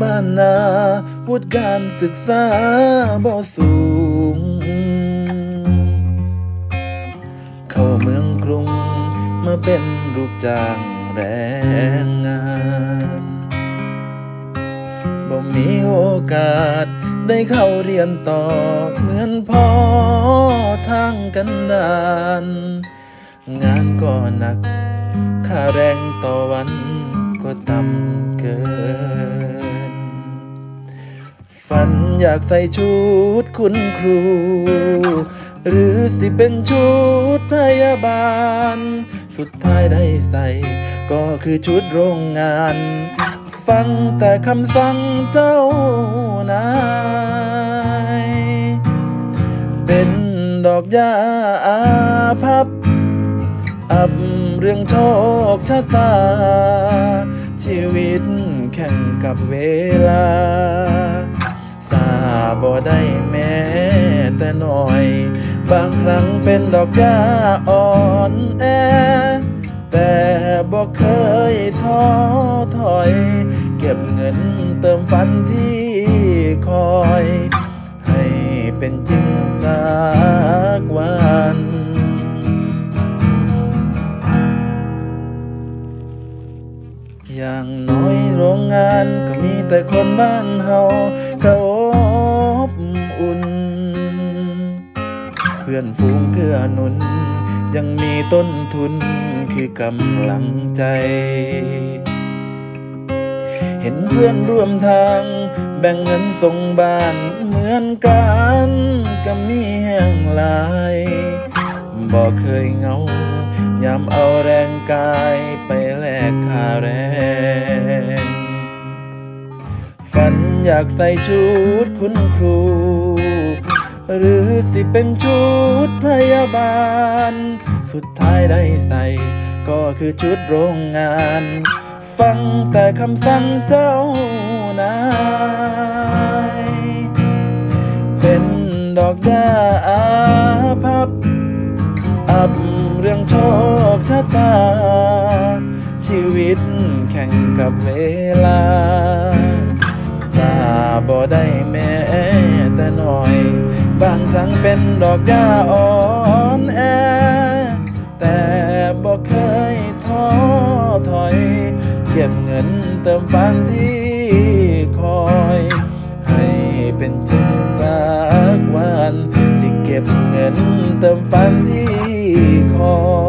บ้านนาวุฒิการศึกษาบ่สูง เข้าเมืองกรุงมาเป็นลูกจ้างแรงงานบ่มีโอกาสได้เข้าเรียนต่อเหมือนพ่อทางกันดานงานก็หนัก ค่าแรงต่อวันก็ต่ำเกิน ฝันอยากใส่ชุดคุณครู หรือสิเป็นชุดพยาบาล สุดท้ายได้ใส่ ก็คือชุดโรงงาน ฟังแต่คำสั่งเจ้านาย เป็นดอกยาอาพับ อับเรื่องโชคชะตา ชีวิตแข่งกับเวลาสา บ่ได้แม้แต่หน่อย บางครั้งเป็นดอกยาอ่อนแอ แต่บ่เคยท้อถอย เก็บเงินเติมฝันที่คอย ให้เป็นจริงสักวันอย่างน้อยโรงงานก็มีแต่คนบ้านเฮาเขา พื่อนฝูงเกื้อหนุน ยังมีต้นทุนคือกำลังใจ เห็นเพื่อนร่วมทาง แบ่งเงินส่งบ้านเหมือนกันก็มีแห่งหลายบอกเคยเงายามเอาแรงกายไปแลกค่าแรง ฝันอยากใส่ชุดคุณครู หรือสิเป็นชุดพยาบาล สุดท้ายได้ใส่ ก็คือชุดโรงงาน ฟังแต่คำสั่งเจ้านาย เป็นดอกยาอาพับ อับเรื่องโชคชะตา ชีวิตแข่งกับเวลาสาบ่ได้แม้แต่หน่อย ครั้งเป็นดอกหญ้าอ่อนแอ แต่บอกเคยท้อถอย เก็บเงินเติมฝันที่คอย ให้เป็นจริงสักวัน สิเก็บเงินเติมฝันที่คอย